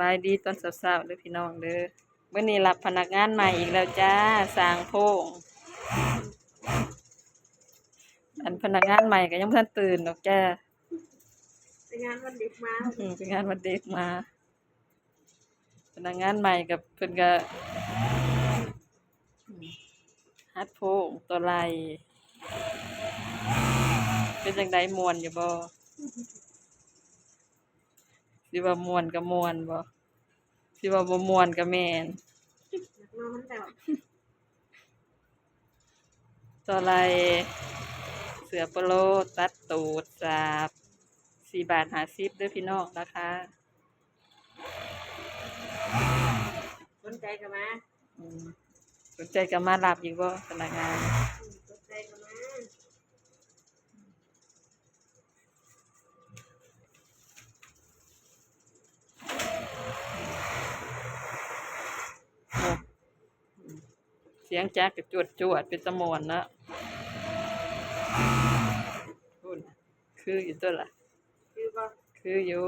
บายดีตอนเช้าๆเด้อพี่น้องเด้อเมื่อนี้รับพนักงานใหม่อีกแล้วจ้าสร้างโพงอันพนักงานใหม่ก็ยังบ่ทันตื่นดอกจ้าไปงานวันเด็กมาอืมเป็นงานวันเด็กมา พนักงานใหม่กับเพิ่นก็อืมฮัดโพงตัวไหลเป็นจังไดม่วนอยู่บ่ สิว่าม่วนก็ม่วนบ่สิว่าบ่ม่วนก็แม่นอยากนอนมันแต่ว่าตัวไหลเสือโปโลตัดตูดสาบสี่บาทหาสิบด้วยพี่น้องนะคะสนใจกันมาอืมสนใจก็มารับอีกบ่พนักงาน อืมสนใจกันมา โอ้อืม เสียงแจ๊กกระจวดจวดเป็นตะมวนนะพูดน่ะคืออยู่ตัวละคือว่าคืออยู่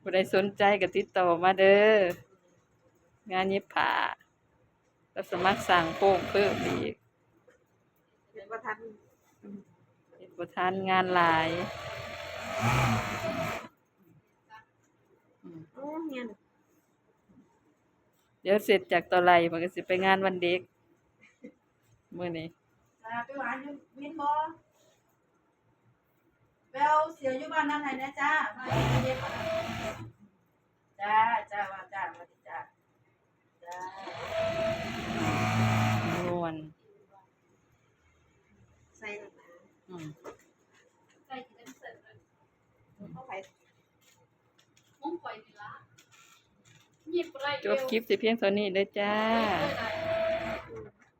ผู้ใดสนใจก็ติดต่อมาเด้องานเย็บผ้ารับสมัครสั่งโป้งเพิ่มอีกเห็นว่าทันเฮ็ดบ่ทันงานหลายอืมโอ้ เงี้ยเดี๋ยวเสร็จจากตอไรมันก็สิไปงานวันเด็กมื้อนี้จ้าไปหวานอยู่วินบอไปเอาเสียอยู่บ้านนั่นไหนนะจ้ามาเย็บก่อนนะจ้าจ้าว่าจ้าว่าดีจ้าจ้าม่วนใส่หนักหนาอืมใส่กินเสร็จเลยเข้าไปมุ้งไฟดีละหยิบอะไร จบคลิปสิเพียงเท่านี้เลยจ้า